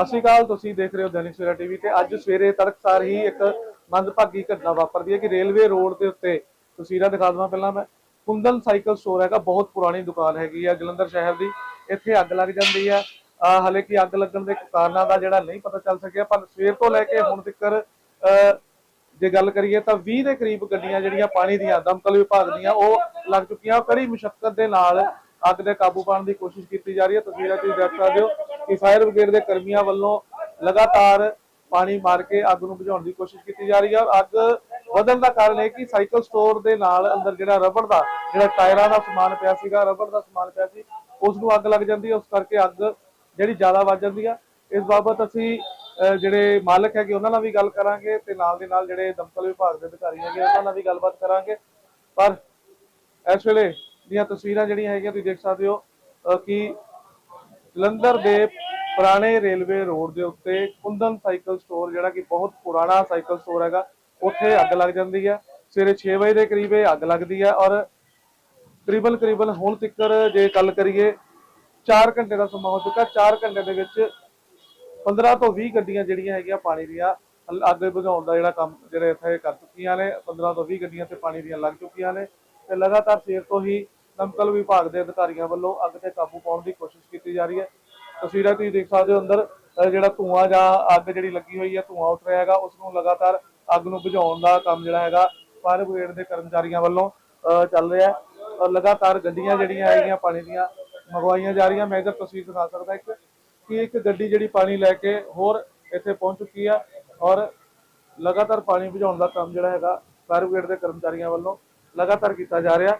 ਸਤਿ ਸ਼੍ਰੀ ਅਕਾਲ, ਤੁਸੀਂ ਦੇਖ ਰਹੇ ਹੋ ਦੈਨਿਕ ਸਵੇਰਾ ਟੀਵੀ ਤੇ ਅੱਜ ਸਵੇਰੇ ਤੜਕਸਾਰ ਹੀ ਇੱਕ ਮੰਦਭਾਗੀ ਘਟਨਾ ਵਾਪਰਦੀ ਹੈ ਕਿ ਰੇਲਵੇ ਰੋਡ ਦੇ ਉੱਤੇ ਤਸਵੀਰਾਂ ਦਿਖਾ ਦਵਾਂ ਪਹਿਲਾਂ ਮੈਂ। ਕੁੰਦਨ ਸਾਈਕਲ ਸਟੋਰ ਹੈਗਾ, ਬਹੁਤ ਪੁਰਾਣੀ ਦੁਕਾਨ ਹੈਗੀ ਆ ਜਲੰਧਰ ਸ਼ਹਿਰ ਦੀ। ਇੱਥੇ ਅੱਗ ਲੱਗ ਜਾਂਦੀ ਹੈ ਅਹ ਕਿ ਅੱਗ ਲੱਗਣ ਦੇ ਕਾਰਨਾਂ ਦਾ ਜਿਹੜਾ ਨਹੀਂ ਪਤਾ ਚੱਲ ਸਕਿਆ, ਪਰ ਸਵੇਰ ਤੋਂ ਲੈ ਕੇ ਹੁਣ ਤੱਕ ਜੇ ਗੱਲ ਕਰੀਏ ਤਾਂ 20 ਦੇ ਕਰੀਬ ਗੱਡੀਆਂ ਜਿਹੜੀਆਂ ਪਾਣੀ ਦੀਆਂ ਦਮਕਲ ਵਿਭਾਗ ਦੀਆਂ, ਉਹ ਲੱਗ ਚੁੱਕੀਆਂ। ਕੜੀ ਮੁਸ਼ਕਲ ਦੇ ਨਾਲ ਅੱਗ ਦੇ ਕਾਬੂ ਪਾਉਣ ਦੀ ਕੋਸ਼ਿਸ਼ ਕੀਤੀ ਜਾ ਰਹੀ ਹੈ। ਤਸਵੀਰਾਂ ਤੁਸੀਂ ਦੇਖ ਸਕਦੇ ਹੋ ਕਿ ਫਾਇਰ ਬ੍ਰਿਗੇਡ ਦੇ ਕਰਮੀਆਂ ਵੱਲੋਂ ਲਗਾਤਾਰ ਪਾਣੀ ਮਾਰ ਕੇ ਅੱਗ ਨੂੰ ਬੁਝਾਉਣ ਦੀ ਕੋਸ਼ਿਸ਼ ਕੀਤੀ ਜਾ ਰਹੀ ਹੈ। ਔਰ ਅੱਗ ਵਧਣ ਦਾ ਕਾਰਨ ਇਹ ਕਿ ਸਾਈਕਲ ਸਟੋਰ ਦੇ ਨਾਲ ਅੰਦਰ ਜਿਹੜਾ ਰਬੜ ਦਾ ਜਿਹੜਾ ਟਾਇਰਾਂ ਦਾ ਸਮਾਨ ਪਿਆ ਸੀਗਾ ਰਬੜ ਦਾ ਸਮਾਨ ਪਿਆ ਸੀ ਉਸ ਨੂੰ ਅੱਗ ਲੱਗ ਜਾਂਦੀ ਹੈ। ਉਸ ਕਰਕੇ ਅੱਗ ਜਿਹੜੀ ਜ਼ਿਆਦਾ ਵੱਧ ਜਾਂਦੀ ਹੈ। ਇਸ ਬਾਬਤ ਅਸੀਂ ਅਹ, ਜਿਹੜੇ ਮਾਲਕ ਹੈਗੇ ਉਹਨਾਂ ਨਾਲ ਵੀ ਗੱਲ ਕਰਾਂਗੇ ਤੇ ਨਾਲ ਦੇ ਨਾਲ ਜਿਹੜੇ ਦਮਕਲ ਵਿਭਾਗ ਦੇ ਅਧਿਕਾਰੀ ਹੈਗੇ ਉਹਨਾਂ ਨਾਲ ਵੀ ਗੱਲਬਾਤ ਕਰਾਂਗੇ। ਪਰ ਇਸ ਵੇਲੇ ਦੀਆਂ ਤਸਵੀਰਾਂ ਜਿਹੜੀਆਂ ਹੈਗੀਆਂ ਤੁਸੀਂ ਦੇਖ ਸਕਦੇ ਹੋ ਕਿ ਜਲੰਧਰ ਦੇ ਪੁਰਾਣੇ ਰੇਲਵੇ ਰੋਡ ਦੇ ਉੱਤੇ ਕੁੰਦਨ ਸਾਈਕਲ ਸਟੋਰ, ਜਿਹੜਾ ਕਿ ਬਹੁਤ ਪੁਰਾਣਾ ਸਾਈਕਲ ਸਟੋਰ ਹੈਗਾ, ਉੱਥੇ ਅੱਗ ਲੱਗ ਜਾਂਦੀ ਹੈ। ਸਵੇਰੇ 6 ਵਜੇ ਦੇ ਕਰੀਬ ਇਹ ਅੱਗ ਲੱਗਦੀ ਹੈ ਔਰ ਕਰੀਬਨ ਕਰੀਬਨ ਹੁਣ ਤੱਕ ਜੇ ਗੱਲ ਕਰੀਏ 4 ਘੰਟੇ ਦਾ ਸਮਾਂ ਹੋ ਚੁੱਕਾ। 4 ਘੰਟੇ ਦੇ ਵਿੱਚ 15 ਤੋਂ 20 ਗੱਡੀਆਂ ਜਿਹੜੀਆਂ ਹੈਗੀਆਂ ਪਾਣੀ ਦੀਆਂ ਅੱਗ ਬੁਝਾਉਣ ਦਾ ਜਿਹੜਾ ਕੰਮ ਜਿਹੜੇ ਇੱਥੇ ਕਰ ਚੁੱਕੀਆਂ ਨੇ। 15 ਤੋਂ 20 ਗੱਡੀਆਂ ਤੇ ਪਾਣੀ ਦੀਆਂ ਲੱਗ ਚੁੱਕੀਆਂ ਨੇ ਤੇ ਲਗਾਤਾਰ ਸਵੇਰ ਤੋਂ ਹੀ ਦਮਕਲ ਵਿਭਾਗ ਦੇ ਅਧਿਕਾਰੀਆਂ ਵੱਲੋਂ ਅੱਗ ਤੇ ਕਾਬੂ ਪਾਉਣ ਦੀ ਕੋਸ਼ਿਸ਼ ਕੀਤੀ ਜਾ ਰਹੀ ਹੈ। ਤਸਵੀਰਾਂ ਤੁਸੀਂ ਦੇਖ ਸਕਦੇ ਹੋ ਅੰਦਰ ਜਿਹੜਾ ਧੂਆਂ ਜਾਂ ਅੱਗ ਜਿਹੜੀ ਲੱਗੀ ਹੋਈ ਹੈ, ਧੂਆਂ ਉੱਠ ਰਿਹਾ ਹੈਗਾ। ਉਸ ਨੂੰ ਲਗਾਤਾਰ ਅੱਗ ਨੂੰ ਬੁਝਾਉਣ ਦਾ ਕੰਮ ਜਿਹੜਾ ਹੈਗਾ, ਫਾਇਰ ਬ੍ਰਿਗੇਡ ਦੇ ਕਰਮਚਾਰੀਆਂ ਵੱਲੋਂ, ਅਹ, ਚੱਲ ਰਿਹਾ ਹੈ। ਔਰ ਲਗਾਤਾਰ ਗੱਡੀਆਂ ਜਿਹੜੀਆਂ ਹੈਗੀਆਂ, ਪਾਣੀ ਦੀਆਂ ਮੰਗਵਾਈਆਂ ਜਾ ਰਹੀਆਂ। ਮੈਂ ਇਧਰ ਤਸਵੀਰ ਦਿਖਾ ਸਕਦਾ ਇੱਕ, ਕਿ ਇੱਕ ਗੱਡੀ ਜਿਹੜੀ ਪਾਣੀ ਲੈ ਕੇ ਹੋਰ ਇੱਥੇ ਪਹੁੰਚ ਚੁੱਕੀ ਆ ਔਰ ਲਗਾਤਾਰ ਪਾਣੀ ਬੁਝਾਉਣ ਦਾ ਕੰਮ ਜਿਹੜਾ ਹੈਗਾ, ਫਾਇਰ ਬ੍ਰਿਗੇਡ ਦੇ ਕਰਮਚਾਰੀਆਂ ਵੱਲੋਂ ਲਗਾਤਾਰ ਕੀਤਾ ਜਾ ਰਿਹਾ।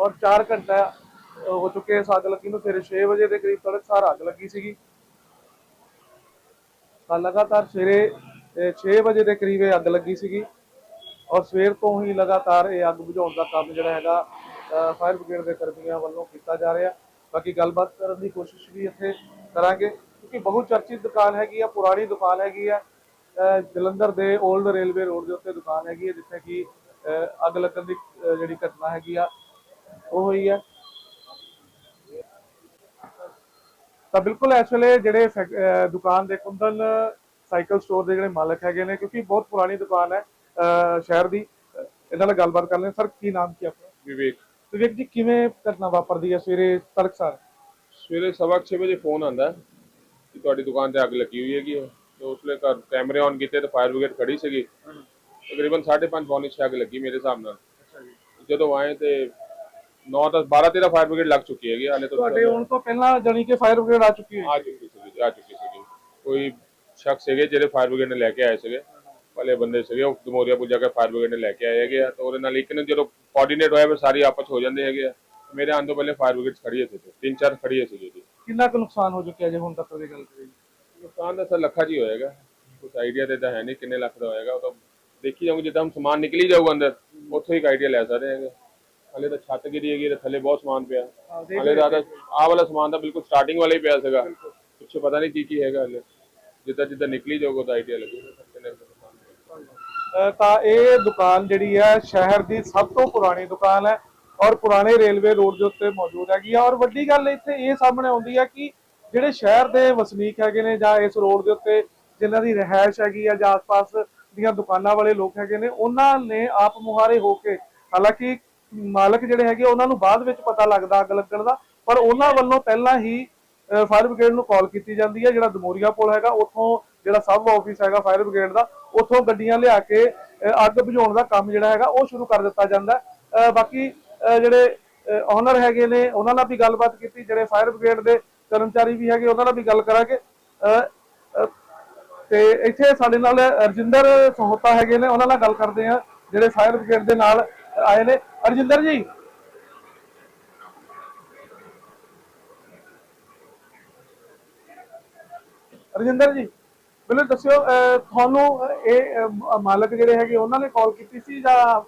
ਔਰ 4 ਘੰਟਾ ਹੋ ਚੁੱਕੇ ਇਸ ਅੱਗ ਲੱਗੀ ਨੂੰ। ਸਵੇਰੇ 6 ਵਜੇ ਦੇ ਕਰੀਬ ਤੜਕਸਾਰ ਅੱਗ ਲੱਗੀ ਸੀਗੀ। ਤਾਂ ਲਗਾਤਾਰ ਸਵੇਰੇ 6 ਵਜੇ ਦੇ ਕਰੀਬ ਇਹ ਅੱਗ ਲੱਗੀ ਸੀਗੀ। ਔਰ ਸਵੇਰ ਤੋਂ ਹੀ ਲਗਾਤਾਰ ਇਹ ਅੱਗ ਬੁਝਾਉਣ ਦਾ ਕੰਮ ਜਿਹੜਾ ਹੈਗਾ ਫਾਇਰ ਬ੍ਰਿਗੇਡ ਦੇ ਕਰਮੀਆਂ ਵੱਲੋਂ ਕੀਤਾ ਜਾ ਰਿਹਾ। ਬਾਕੀ ਗੱਲਬਾਤ ਕਰਨ ਦੀ ਕੋਸ਼ਿਸ਼ ਵੀ ਇੱਥੇ ਕਰਾਂਗੇ। ਕਿਉਂਕਿ ਬਹੁਤ ਚਰਚਿਤ ਦੁਕਾਨ ਹੈਗੀ ਆ, ਪੁਰਾਣੀ ਦੁਕਾਨ ਹੈਗੀ ਆ। ਅਹ, ਜਲੰਧਰ ਦੇ 올ਡ ਰੇਲਵੇ ਰੋਡ ਦੇ ਉੱਤੇ ਦੁਕਾਨ ਹੈਗੀ ਹੈ ਜਿੱਥੇ ਕਿ, ਅਹ, ਅੱਗ ਲੱਗਣ ਦੀ ਜਿਹੜੀ ਘਟਨਾ ਹੈਗੀ ਆ। ਉਹ ਹੋਈ ਹੈ ਤਾਂ ਬਿਲਕੁਲ ਇਸ ਵੇਲੇ ਜਿਹੜੇ ਦੁਕਾਨ ਦੇ ਕੁੰਦਨ ਸਾਈਕਲ ਸਟੋਰ ਦੇ ਜਿਹੜੇ ਮਾਲਕ ਹੈਗੇ ਨੇ ਕਿਉਂਕਿ ਬਹੁਤ ਪੁਰਾਣੀ ਦੁਕਾਨ ਹੈ ਸ਼ਹਿਰ ਦੀ। ਇਹਨਾਂ ਨਾਲ ਗੱਲਬਾਤ ਕਰ ਲੈਣ ਸਰ ਕੀ ਨਾਮ ਕੀ ਆਪਣਾ? ਵਿਵੇਕ। ਵਿਵੇਕ ਜੀ ਕਿਵੇਂ ਘਟਨਾ ਵਾਪਰਦੀ ਹੈ? ਸਵੇਰੇ ਤੜਕਸਾਰ ਸਵੇਰੇ ਸਵਾ ਕੁ ਛੇ ਵਜੇ ਫੋਨ ਆਂਦਾ ਕਿ ਤੁਹਾਡੀ ਦੁਕਾਨ ਤੇ ਅੱਗ ਲੱਗੀ ਹੋਈ ਹੈਗੀ। ਤੇ ਉਸ ਵੇਲੇ ਘਰ ਕੈਮਰੇ ਔਨ ਕੀਤੇ ਤੇ ਫਾਇਰ ਬ੍ਰਿਗੇਡ ਖੜੀ ਸੀਗੀ। ਤਕਰੀਬਨ 5:30 ਪੌਣੇ ਅੱਗ ਲੱਗੀ ਮੇਰੇ ਹਿਸਾਬ ਨਾਲ। ਜਦੋਂ ਆਏ ਤੇ 9 10 12 13 ਫਾਇਰ ਬ੍ਰਿਗੇਡ ਲੱਗ ਚੁੱਕੀ ਹੈਗੀ ਹਾਲੇ ਤੁਹਾਡੇ ਤਾਂ ਆਉਣ ਤੋਂ ਪਹਿਲਾਂ ਜਾਣੀ ਕਿ ਫਾਇਰ ਬ੍ਰਿਗੇਡ ਆ ਚੁੱਕੀ ਹੈ ਆ ਚੁੱਕੀ ਸੀਗੀ ਆ ਚੁੱਕੀ ਸੀਗੀ। ਕੋਈ ਸ਼ਖਸ ਸੀਗੇ ਜਿਹੜੇ ਫਾਇਰ ਬ੍ਰਿਗੇਡ ਨੇ ਲੈ ਕੇ ਆਏ ਸੀਗੇ ਭਲੇ ਬੰਦੇ ਸੀਗੇ ਉਹ ਦਮੋਰੀਆ ਪੁੱਜਾ ਕੇ ਫਾਇਰ ਬ੍ਰਿਗੇਡ ਨੇ ਲੈ ਕੇ ਆਏ ਹੈਗੇ ਆ ਤੇ ਉਹਦੇ ਨਾਲ ਇੱਕ ਨੇ ਜਦੋਂ ਕੋਆਰਡੀਨੇਟ ਹੋਇਆ ਫਿਰ ਸਾਰੀ ਆਪਸ 'ਚ ਹੋ ਜਾਂਦੇ ਹੈਗੇ ਆ। ਮੇਰੇ ਆਉਣ ਤੋਂ ਪਹਿਲੇ ਫਾਇਰ ਬ੍ਰਿਗੇਡ ਖੜੀ ਸੀ ਤਿੰਨ ਚਾਰ ਖੜੀ ਸੀਗੀ ਜੀ। ਕਿੰਨਾ ਕੁ ਨੁਕਸਾਨ ਹੋ ਚੁੱਕਿਆ ਜੇ ਹੁਣ ਤੱਕ ਦੀ ਗੱਲ ਕਰੀਏ? ਨੁਕਸਾਨ ਤਾਂ ਸਰ ਲੱਖਾਂ 'ਚ ਹੀ ਹੋਏਗਾ ਕੁਝ ਆਈਡੀਆ ਤੇ ਤਾਂ ਹੈ ਨਹੀਂ ਕਿੰਨੇ ਲੱਖ ਦਾ ਹੋਏਗਾ ਉਹ ਤਾਂ ਦੇਖੀ ਜਾਊਂਗੇ ਜਿੱਦਾਂ ਸਮਾਨ ਨਿਕਲੀ ਜਾਊਗਾ ਅੰਦਰ ਉੱਥੋਂ ਹੀ ਇੱਕ ਆਈਡੀਆ ਲੈ ਸਕਦੇ ਹੈਗੇ। ਹਲੇ ਤਾਂ ਛੱਤ ਗਿਰੀ ਹੈਗੀ ਤੇ ਥੱਲੇ ਬਹੁਤ ਸਮਾਨ ਪਿਆ। ਹਲੇ ਦਾ ਆਹ ਵਾਲਾ ਸਮਾਨ ਤਾਂ ਬਿਲਕੁਲ ਸਟਾਰਟਿੰਗ ਵਾਲਾ ਹੀ ਪਿਆ ਸੀਗਾ। ਪਿੱਛੇ ਪਤਾ ਨਹੀਂ ਕੀ ਕੀ ਹੈਗਾ ਹਲੇ। ਜਿੱਦਾਂ ਜਿੱਦਾਂ ਨਿਕਲੀ ਜਾਊਗਾ ਤਾਂ ਆਈਡੀਆ ਲੱਗੂਗਾ ਤਾਂ ਇਹ ਦੁਕਾਨ ਜਿਹੜੀ ਹੈ ਸ਼ਹਿਰ ਦੀ ਸਭ ਤੋਂ ਪੁਰਾਣੀ ਦੁਕਾਨ ਹੈ ਔਰ ਪੁਰਾਣੇ ਰੇਲਵੇ ਰੋਡ ਦੇ ਉੱਤੇ ਮੌਜੂਦ ਹੈਗੀ ਆ ਔਰ ਵੱਡੀ ਗੱਲ ਇੱਥੇ ਇਹ ਸਾਹਮਣੇ ਆਉਂਦੀ ਹੈ ਕਿ ਜਿਹੜੇ ਸ਼ਹਿਰ ਦੇ ਵਸਨੀਕ ਹੈਗੇ ਨੇ ਜਾਂ ਇਸ ਰੋਡ ਦੇ ਉੱਤੇ ਜਿਨ੍ਹਾਂ ਦੀ ਰਹਿائش ਹੈਗੀ ਆ ਜਾਂ ਆਸ-ਪਾਸ ਦੀਆਂ ਦੁਕਾਨਾਂ ਵਾਲੇ ਲੋਕ ਹੈਗੇ ਨੇ ਉਹਨਾਂ ਨੇ ਆਪ ਮੁਹਾਰੇ ਹੋ ਕੇ ਹਾਲਾਂਕਿ ਮਾਲਕ ਜਿਹੜੇ ਹੈਗੇ ਉਹਨਾਂ ਨੂੰ ਬਾਅਦ ਵਿੱਚ ਪਤਾ ਲੱਗਦਾ ਅੱਗ ਲੱਗਣ ਦਾ। ਪਰ ਉਹਨਾਂ ਵੱਲੋਂ ਪਹਿਲਾਂ ਹੀ ਫਾਇਰ ਬ੍ਰਿਗੇਡ ਨੂੰ ਕਾਲ ਕੀਤੀ ਜਾਂਦੀ ਹੈ ਜਿਹੜਾ ਦਮੋਰੀਆ ਪੁਲ ਹੈਗਾ, ਉੱਥੋਂ ਜਿਹੜਾ ਸਬ ਆਫਿਸ ਹੈਗਾ ਫਾਇਰ ਬ੍ਰਿਗੇਡ ਦਾ, ਉੱਥੋਂ ਗੱਡੀਆਂ ਲਿਆ ਕੇ ਅੱਗ ਬੁਝਾਉਣ ਦਾ ਕੰਮ ਜਿਹੜਾ ਹੈਗਾ, ਉਹ ਸ਼ੁਰੂ ਕਰ ਦਿੱਤਾ ਜਾਂਦਾ। ਬਾਕੀ ਜਿਹੜੇ ਓਨਰ ਹੈਗੇ ਨੇ, ਉਹਨਾਂ ਨਾਲ ਵੀ ਗੱਲਬਾਤ ਕੀਤੀ, ਜਿਹੜੇ ਫਾਇਰ ਬ੍ਰਿਗੇਡ ਦੇ ਕਰਮਚਾਰੀ ਵੀ ਹੈਗੇ, ਉਹਨਾਂ ਨਾਲ ਵੀ ਗੱਲ ਕਰਾਂਗੇ। ਤੇ ਇੱਥੇ ਸਾਡੇ ਨਾਲ ਰਜਿੰਦਰ ਸਹੋਤਾ ਹੈਗੇ ਨੇ, ਉਹਨਾਂ ਨਾਲ ਗੱਲ ਕਰਦੇ ਆ, ਜਿਹੜੇ ਫਾਇਰ ਬ੍ਰਿਗੇਡ ਦੇ ਨਾਲ ਆਏ ਨੇ। ਰਜਿੰਦਰ ਜੀ। ਰਜਿੰਦਰ ਜੀ ਮੈਨੂੰ ਦੱਸਿਓ ਤੁਹਾਨੂੰ ਇਹ ਮਾਲਕ ਜਿਹੜੇ ਹੈਗੇ ਉਹਨਾਂ ਨੇ ਕਾਲ ਕੀਤੀ ਸੀ ਜਾਂ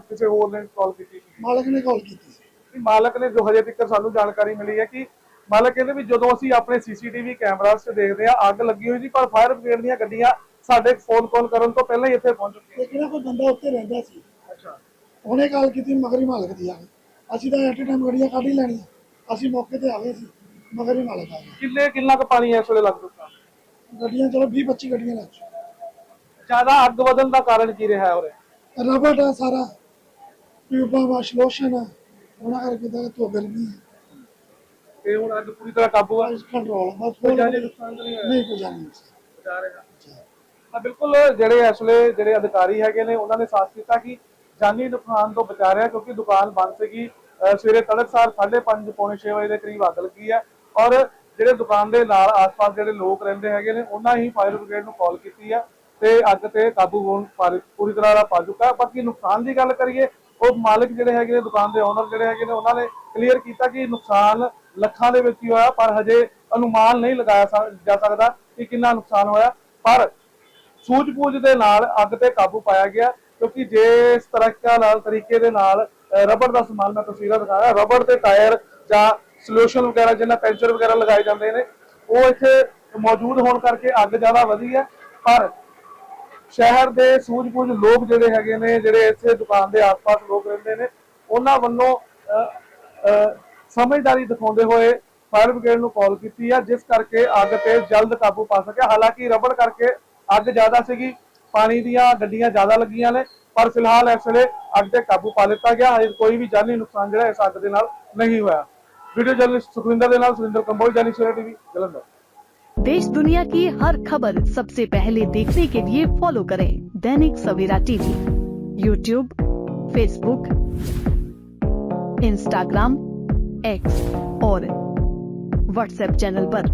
ਕਿਸੇ ਹੋਰ ਨੇ ਕਾਲ ਕੀਤੀ ਸੀ? ਮਾਲਕ ਨੇ ਕਾਲ ਕੀਤੀ ਸੀ। ਮਾਲਕ ਨੇ ਜੋ ਹਜੇ ਤੱਕ ਸਾਨੂੰ ਜਾਣਕਾਰੀ ਮਿਲੀ ਹੈ ਕਿ ਮਾਲਕ ਕਹਿੰਦੇ ਵੀ ਜਦੋਂ ਅਸੀਂ ਆਪਣੇ ਸੀਸੀਟੀਵੀ ਕੈਮਰਾਸ 'ਚ ਦੇਖਦੇ ਆ ਅੱਗ ਲੱਗੀ ਹੋਈ ਸੀ ਪਰ ਫਾਇਰ ਬ੍ਰਿਗੇਡ ਦੀਆਂ ਗੱਡੀਆਂ ਸਾਡੇ ਫੋਨ ਕਾਲ ਕਰਨ ਤੋਂ ਪਹਿਲਾਂ ਹੀ ਇੱਥੇ ਪਹੁੰਚ ਚੁੱਕੀਆਂ। ਕਿਹੜਾ ਕੋਈ ਬੰਦਾ ਉੱਤੇ ਰਹਿੰਦਾ ਸੀ। ਉਹਨੇ ਕਾਲ ਕੀਤੀ ਮਗਰੀ ਮਾਲਕ ਦੀ ਆ। ਗਈ ਅਸੀਂ ਤਾਂ ਐਟ ਟਾਈਮ ਗੱਡੀਆਂ ਕੱਢ ਹੀ ਲੈਣੀਆਂ। ਅਸੀਂ ਮੌਕੇ ਤੇ ਆ ਗਏ ਸੀ ਮਗਰੀ ਮਾਲਕ ਆ ਗਿਆ। ਕਿੰਨੇ ਕਿੰਨਾ ਕੁ ਪਾਣੀ ਇਸ ਵੇਲੇ ਲੱਗ ਚੁੱਕਾ? ਗੱਡੀਆਂ ਚਲੋ 20 25 ਗੱਡੀਆਂ ਲੱਗ ਚੁੱਕੀਆਂ। ਜ਼ਿਆਦਾ ਅੱਗ ਵਧਣ ਦਾ ਕਾਰਨ ਕੀ ਰਿਹਾ ਉਰੇ? ਰਬੜ ਆ ਸਾਰਾ। ਟਿਊਬਾਂ ਵਾਸ਼ ਲੋਸ਼ਨ ਆ। ਉਹਨਾਂ ਕਰਕੇ ਤਾਂ ਧੋ ਗਰਮੀ ਹੈ ਤੇ ਹੁਣ ਅੱਗ ਪੂਰੀ ਤਰ੍ਹਾਂ ਕਾਬੂ ਆ? ਇਸ ਕੰਟਰੋਲ ਬਸ ਕੋਈ ਜਾਨੀ ਨੁਕਸਾਨ ਤਾਂ ਨਹੀਂ ਹੋਇਆ? ਨਹੀਂ ਕੋਈ ਜਾਣੀ ਨਹੀਂ ਬਚਾ ਰਹੇ। ਤਾਂ ਬਿਲਕੁਲ ਜਿਹੜੇ ਇਸ ਵੇਲੇ ਜਿਹੜੇ ਅਧਿਕਾਰੀ ਹੈਗੇ ਨੇ ਉਹਨਾਂ ਨੇ ਸਾਫ਼ ਕੀਤਾ ਕਿ ਜਾਨੀ ਨੁਕਸਾਨ ਤੋਂ ਬਚਾ ਰਿਹਾ ਕਿਉਂਕਿ ਦੁਕਾਨ ਬੰਦ ਸੀਗੀ। ਅਹ ਸਵੇਰੇ ਤੜਕਸਾਰ 5:30 ਪੌਣੇ 6 ਵਜੇ ਦੇ ਕਰੀਬ ਅੱਗ ਲੱਗੀ ਹੈ। ਔਰ ਜਿਹੜੇ ਦੁਕਾਨ ਦੇ ਨਾਲ ਆਸ-ਪਾਸ ਜਿਹੜੇ ਲੋਕ ਰਹਿੰਦੇ ਹੈਗੇ ਨੇ, ਉਹਨਾਂ ਹੀ ਫਾਇਰ ਬ੍ਰਿਗੇਡ ਨੂੰ ਕਾਲ ਕੀਤੀ ਹੈ ਤੇ ਅੱਗ ਤੇ ਕਾਬੂ ਹੋਣ ਪੂਰੀ ਤਰ੍ਹਾਂ ਦਾ ਪਾ ਚੁੱਕਾ ਬਾਕੀ ਨੁਕਸਾਨ ਦੀ ਗੱਲ ਕਰੀਏ, ਉਹ ਮਾਲਕ ਜਿਹੜੇ ਹੈਗੇ ਨੇ, ਦੁਕਾਨ ਦੇ ਓਨਰ ਜਿਹੜੇ ਹੈਗੇ ਨੇ, ਉਹਨਾਂ ਨੇ ਕਲੀਅਰ ਕੀਤਾ ਕਿ ਨੁਕਸਾਨ ਲੱਖਾਂ ਦੇ ਵਿੱਚ ਹੀ ਹੋਇਆ, ਪਰ ਹਜੇ ਅਨੁਮਾਨ ਨਹੀਂ ਲਗਾਇਆ ਜਾ ਸਕਦਾ ਕਿ ਕਿੰਨਾ ਨੁਕਸਾਨ ਹੋਇਆ। ਪਰ ਸੂਝ-ਬੂਝ ਦੇ ਨਾਲ ਅੱਗ ਤੇ ਕਾਬੂ ਪਾਇਆ ਗਿਆ। ਕਿਉਂਕਿ ਜੇ ਇਸ ਤਰ੍ਹਾਂ ਨਾਲ ਤਰੀਕੇ ਦੇ ਨਾਲ ਰਬੜ ਦਾ ਸਮਾਨ ਮੈਂ ਤਸਵੀਰਾਂ ਦਿਖਾਇਆ, ਰਬੜ ਤੇ ਟਾਇਰ ਜਾਂ ਸੋਲੂਸ਼ਨ ਵਗੈਰਾ ਜਿਹਨਾਂ ਪੈਂਚਰ ਵਗੈਰਾ ਲਗਾਏ ਜਾਂਦੇ ਨੇ, ਉਹ ਇੱਥੇ ਮੌਜੂਦ ਹੋਣ ਕਰਕੇ ਅੱਗ ਜ਼ਿਆਦਾ ਵਧੀ ਹੈ। ਪਰ ਸ਼ਹਿਰ ਦੇ ਸੂਝ-ਬੂਝ ਲੋਕ ਜਿਹੜੇ ਹੈਗੇ ਨੇ, ਜਿਹੜੇ ਇੱਥੇ ਦੁਕਾਨ ਦੇ ਆਸ-ਪਾਸ ਲੋਕ ਰਹਿੰਦੇ ਨੇ, ਉਹਨਾਂ ਵੱਲੋਂ ਸਮਝਦਾਰੀ ਦਿਖਾਉਂਦੇ ਹੋਏ ਫਾਇਰ ਬ੍ਰਿਗੇਡ ਨੂੰ ਕਾਲ ਕੀਤੀ ਹੈ, ਜਿਸ ਕਰਕੇ ਅੱਗ ਤੇ ਜਲਦ ਕਾਬੂ ਪਾ ਸਕਿਆ। ਹਾਲਾਂਕਿ ਰਬੜ ਕਰਕੇ ਅੱਗ ਜ਼ਿਆਦਾ ਸੀਗੀ ਪਾਣੀ ਦੀਆਂ ਗੱਡੀਆਂ ਜ਼ਿਆਦਾ ਲੱਗੀਆਂ ਨੇ ਪਰ ਫਿਲਹਾਲ ਇਸ ਵੇਲੇ ਅੱਗ ਤੇ ਕਾਬੂ ਪਾ ਲਿੱਤਾ ਗਿਆ ਹਜੇ ਕੋਈ ਵੀ ਜਾਨੀ ਨੁਕਸਾਨ ਜਿਹੜਾ ਇਸ ਅੱਗ ਦੇ ਨਾਲ ਨਹੀਂ ਹੋਇਆ ਵੀਡੀਓ ਜਰਨਲਿਸਟ ਸੁਖਵਿੰਦਰ ਦੇ ਨਾਲ ਸੁਰਿੰਦਰ ਕੰਬੋਜ ਜਾਨੀ ਸਵੇਰਾ ਟੀਵੀ ਜਲੰਧਰ देश दुनिया की हर खबर सबसे पहले देखने के लिए फॉलो करें Dainik Savera TV YouTube Facebook Instagram X और व्हाट्सएप चैनल पर।